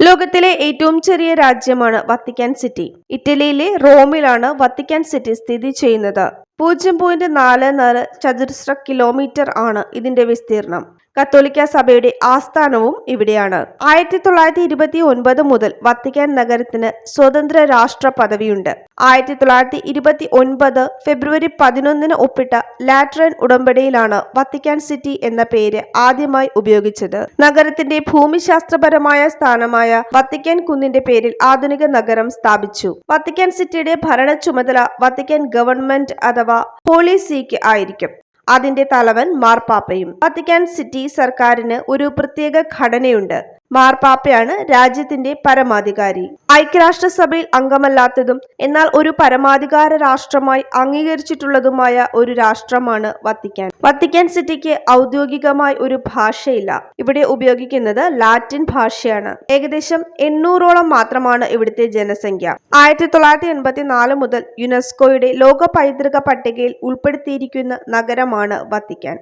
ലോകത്തിലെ ഏറ്റവും ചെറിയ രാജ്യമാണ് വത്തിക്കാൻ സിറ്റി. ഇറ്റലിയിലെ റോമിലാണ് വത്തിക്കാൻ സിറ്റി സ്ഥിതി ചെയ്യുന്നത്. പൂജ്യം പോയിന്റ് നാല് നാല് ചതുരശ്ര കിലോമീറ്റർ ആണ് ഇതിന്റെ വിസ്തീർണം കത്തോലിക്ക സഭയുടെ ആസ്ഥാനവും ഇവിടെയാണ്. ആയിരത്തി തൊള്ളായിരത്തി ഇരുപത്തി ഒൻപത് മുതൽ വത്തിക്കാൻ നഗരത്തിന് സ്വതന്ത്ര രാഷ്ട്ര പദവിയുണ്ട്. ആയിരത്തി തൊള്ളായിരത്തി ഇരുപത്തി ഒൻപത് ഫെബ്രുവരി പതിനൊന്നിന് ഒപ്പിട്ട ലാറ്ററൻ ഉടമ്പടിയിലാണ് വത്തിക്കാൻ സിറ്റി എന്ന പേര് ആദ്യമായി ഉപയോഗിച്ചത്. നഗരത്തിന്റെ ഭൂമിശാസ്ത്രപരമായ സ്ഥാനമായ വത്തിക്കാൻ കുന്നിന്റെ പേരിൽ ആധുനിക നഗരം സ്ഥാപിച്ചു. വത്തിക്കാൻ സിറ്റിയുടെ ഭരണ ചുമതല വത്തിക്കാൻ ഗവൺമെന്റ് അഥവാ ഹോളി സീക്ക് ആയിരിക്കും. അതിന്റെ തലവൻ മാർപ്പാപ്പയും. വത്തിക്കാൻ സിറ്റി സർക്കാരിന് ഒരു പ്രത്യേക ഘടനയുണ്ട്. മാർപ്പാപ്പയാണ് രാജ്യത്തിന്റെ പരമാധികാരി. ഐക്യരാഷ്ട്രസഭയിൽ അംഗമല്ലാത്തതും എന്നാൽ ഒരു പരമാധികാര രാഷ്ട്രമായി അംഗീകരിച്ചിട്ടുള്ളതുമായ ഒരു രാഷ്ട്രമാണ് വത്തിക്കാൻ. വത്തിക്കാൻ സിറ്റിക്ക് ഔദ്യോഗികമായി ഒരു ഭാഷയില്ല. ഇവിടെ ഉപയോഗിക്കുന്നത് ലാറ്റിൻ ഭാഷയാണ്. ഏകദേശം എണ്ണൂറോളം മാത്രമാണ് ഇവിടുത്തെ ജനസംഖ്യ. ആയിരത്തി തൊള്ളായിരത്തി എൺപത്തി നാല് മുതൽ യുനെസ്കോയുടെ ലോക പൈതൃക പട്ടികയിൽ ഉൾപ്പെടുത്തിയിരിക്കുന്ന നഗരമാണ് വത്തിക്കാൻ.